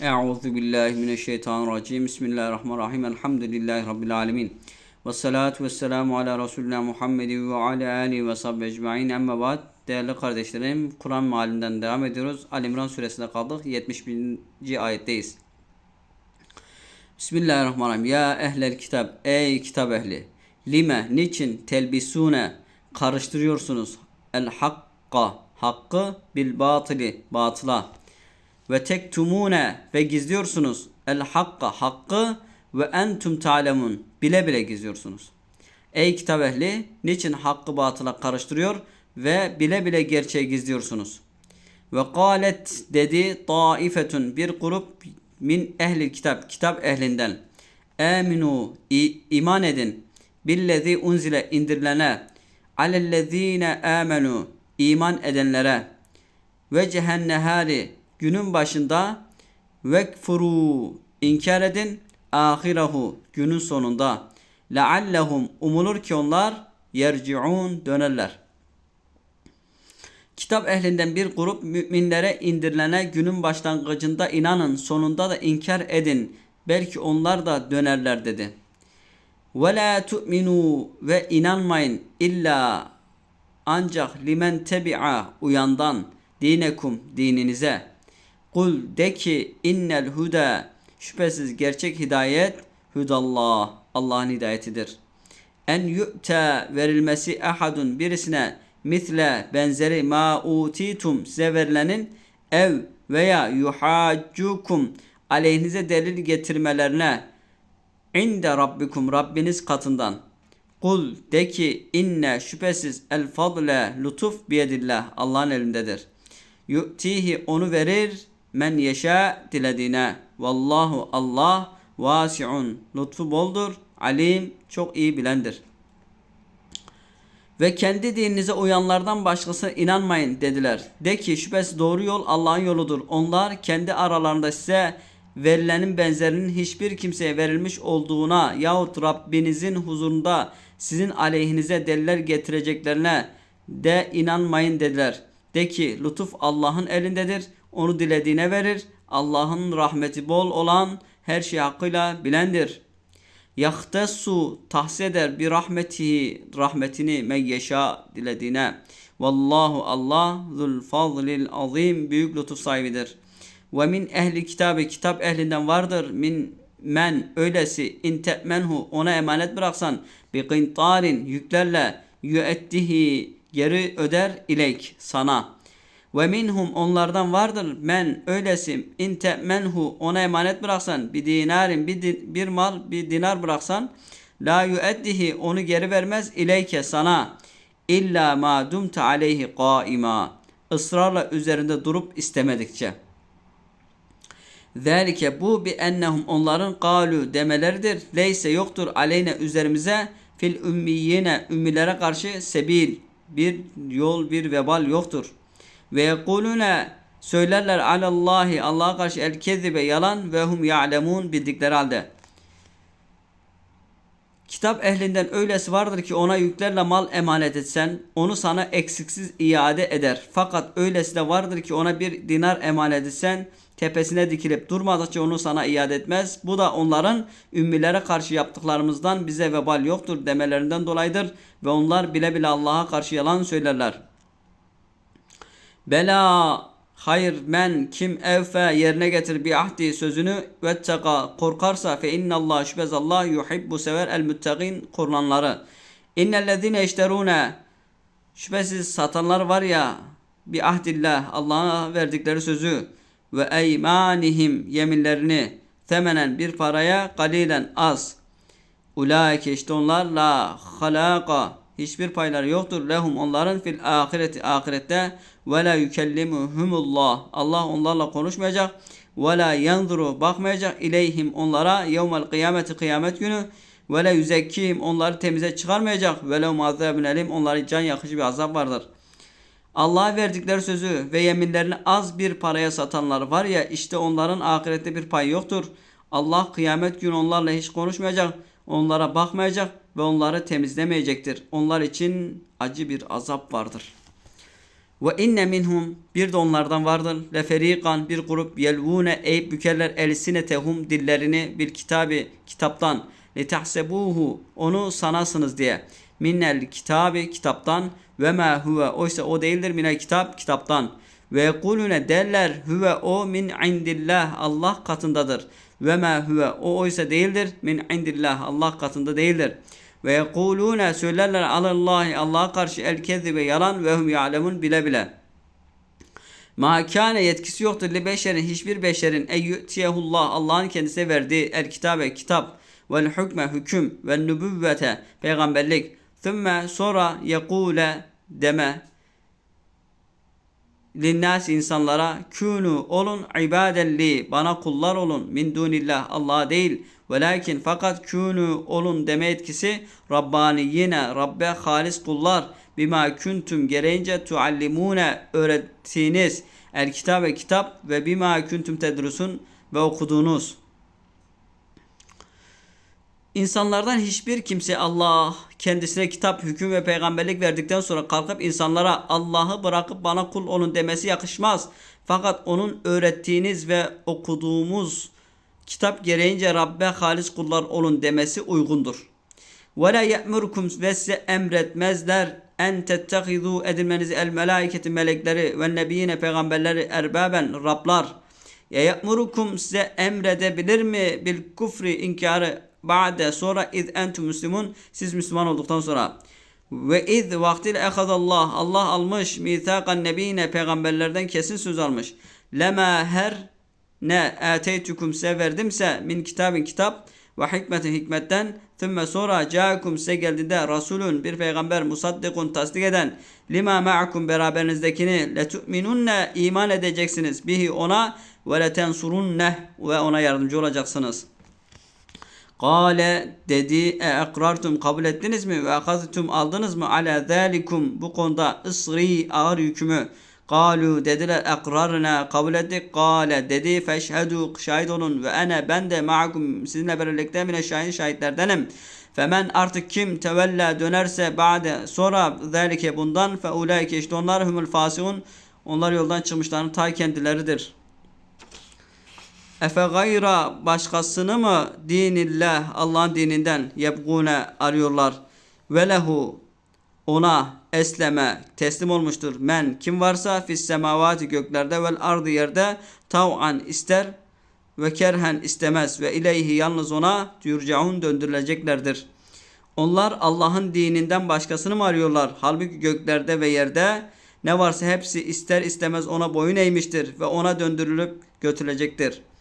Euzu billahi mineşşeytanirracim. Bismillahirrahmanirrahim. Elhamdülillahi rabbil alamin. Ve salatu vesselamu ala Resulina Muhammedin ve ala alihi ve sahbihi ecmaîn. Amma ba'd. Değerli kardeşlerim, Kur'an mealinden devam ediyoruz. Ali İmran suresinde kaldık. 71. ayetteyiz. Bismillahirrahmanirrahim. Ya ehlel kitap, ey kitap ehli. Lime, niçin telbisune karıştırıyorsunuz el hakka, hakkı bil batili, batıla. Ve tektumune ve gizliyorsunuz el hakka, hakkı ve entum talemun, bile bile gizliyorsunuz. Ey kitap ehli, niçin hakkı batıla karıştırıyor ve bile bile gerçeği gizliyorsunuz? Ve galet dedi taifetun bir grup min ehli kitap kitap ehlinden. Aminu i- iman edin billezi unzile indirilene alellezine amenu iman edenlere ve cehennehari günün başında vekfuru inkar edin ahirahu günün sonunda leallehum umulur ki onlar yerciun dönerler. Kitap ehlinden bir grup müminlere indirilene günün başlangıcında inanın, sonunda da inkar edin. Belki onlar da dönerler dedi. Ve la tu'minu ve inanmayın illa ancak limen tebi'a uyandan dinekum dininize. Kul de ki innel huda şüphesiz gerçek hidayet hudallah Allah'ın hidayetidir. En yu'te verilmesi ahadun birisine misle benzeri ma utitum size verilenin ev veya yuhaccukum aleyhinize delil getirmelerine inde rabbikum Rabbiniz katından. Kul de ki inne şüphesiz el fadle lütuf biyedillah Allah'ın elindedir. Yu'tihi onu verir men yeşa dilediğine. Vallahu Allah vasiun lütfu boldur. Alim çok iyi bilendir. Ve kendi dininize uyanlardan başkasına inanmayın dediler. De ki şüphesiz doğru yol Allah'ın yoludur. Onlar kendi aralarında size verilenin benzerinin hiçbir kimseye verilmiş olduğuna yahut Rabbinizin huzurunda sizin aleyhinize deliller getireceklerine de inanmayın dediler. De ki lütuf Allah'ın elindedir. Onu dilediğine verir. Allah'ın rahmeti bol olan her şey hakkıyla bilendir. Yahtesu tahsis eder bir rahmetihi rahmetini men yeşa dilediğine. Vallahu Allah zul fazlil azim büyük lütuf sahibidir. Ve min ehli kitabı kitap ehlinden vardır min men öylesi in te'menhu ona emanet bıraksan bi qintarin yüklerle yüettihi geri öder ileyk sana. Ve minhum onlardan vardır men öylesi in te'menhu ona emanet bıraksan bir dinarin bir, di- bir mal bir dinar bıraksan la yueddihi onu geri vermez ileyke sana illa ma dumte aleyhi qaima ısrarla üzerinde durup istemedikçe. Zalike bu bi ennehum onların kalu demeleridir. Leyse yoktur aleyne üzerimize fil ümmiyine ümmilere karşı sebil bir yol bir vebal yoktur. Ve yekulune söylerler alallahi Allah'a karşı el kezibe yalan ve hum ya'lemun bildikleri halde. Kitap ehlinden öylesi vardır ki ona yüklerle mal emanet etsen onu sana eksiksiz iade eder. Fakat öylesi de vardır ki ona bir dinar emanet etsen tepesine dikilip durmadıkça onu sana iade etmez. Bu da onların ümmilere karşı yaptıklarımızdan bize vebal yoktur demelerinden dolayıdır ve onlar bile bile Allah'a karşı yalan söylerler. Bela hayır men kim evfe yerine getir bir ahdi sözünü ve taka korkarsa fe innallah şüphesiz Allah yuhibbu sever el muttaqin korunanları. İnnellezine işterune şüphesiz satanlar var ya bir ahdillah Allah'a verdikleri sözü ve eymanihim yeminlerini temenen bir paraya galilen az. Ulaike işte onlar la halaka hiçbir payları yoktur. Lehum onların fil ahireti ahirette ve la yukellimuhumullah. Allah onlarla konuşmayacak ve la yanzuru bakmayacak. İleyhim onlara yevmel kıyameti kıyamet günü ve la yüzekkihim onları temize çıkarmayacak. Ve lehum azabun elim onların can yakıcı bir azap vardır. Allah'a verdikleri sözü ve yeminlerini az bir paraya satanlar var ya işte onların ahirette bir pay yoktur. Allah kıyamet günü onlarla hiç konuşmayacak, onlara bakmayacak ve onları temizlemeyecektir. Onlar için acı bir azap vardır. Ve inne minhum bir de onlardan vardır. Leferikan bir grup yelvune eğip bükerler elsinetehum dillerini bir kitabı kitaptan. Litahsebuhu onu sanasınız diye. Minnel kitabı kitaptan ve ma huve oysa o değildir minel kitap kitaptan. Ve yekulune derler huve o min indillah Allah katındadır. Ve ma huve o oysa değildir min indillah Allah katında değildir. Ve yekulune söylerler alallahi Allah'a karşı el kezibe yalan ve hum ya'lemun bile bile. Ma kâne yetkisi yoktur li beşerin hiçbir beşerin ey yu'tiyehullah Allah'ın kendisine verdiği el kitabe kitap vel hükme hüküm ve nübüvvete peygamberlik thümme sonra yekule deme linnas insanlara kunu olun ibadelli bana kullar olun min dunillah Allah'a değil. Velakin fakat kunu olun deme etkisi Rabbani yine Rabbe halis kullar. Bima kuntum gereğince tuallimune öğrettiğiniz el kitabe kitap ve bima kuntum tedrusun ve okuduğunuz İnsanlardan hiçbir kimse Allah kendisine kitap, hüküm ve peygamberlik verdikten sonra kalkıp insanlara Allah'ı bırakıp bana kul olun demesi yakışmaz. Fakat onun öğrettiğiniz ve okuduğumuz kitap gereğince Rabbe halis kullar olun demesi uygundur. Ve la ye'murukum ve size emretmezler en tettehizu edilmenizi el melaiketi melekleri ve nebiyine peygamberleri erbaben Rablar. Ya ye'murukum size emredebilir mi bil kufri inkarı ba'de sonra iz entum müslümun siz Müslüman olduktan sonra. Ve iz vaktiyle ehadallah Allah almış mithakan nebine peygamberlerden kesin söz almış. Lema her ne ateytukum size verdimse min kitabın kitap ve hikmetin hikmetten. thümme sonra ca'akum size geldiğinde Resulün bir peygamber musaddikun tasdik eden. lima ma'akum beraberinizdekini letu'minunne iman edeceksiniz bihi ona ve letensurunne ve ona yardımcı olacaksınız.'' Kale dedi e ekrartum kabul ettiniz mi ve akaztum aldınız mı ala zalikum bu konuda ısri ağır yükümü Kalu dediler ekrarına kabul ettik. Kale dedi feşhedu şahit olun ve ene ben de ma'akum sizinle birlikte mine şahit şahitlerdenim. Femen artık kim tevella dönerse ba'de sonra zalike bundan fe ulaike işte onlar humul fasiun onlar yoldan çıkmışların ta kendileridir. Efe gayra başkasını mı dinillah Allah'ın dininden yebgune arıyorlar. Ve lehu ona esleme teslim olmuştur. Men kim varsa fis semavati göklerde vel ardı yerde tav'an ister ve kerhen istemez ve ileyhi yalnız ona yurcaun döndürüleceklerdir. Onlar Allah'ın dininden başkasını mı arıyorlar? Halbuki göklerde ve yerde ne varsa hepsi ister istemez ona boyun eğmiştir ve ona döndürülüp götürülecektir.''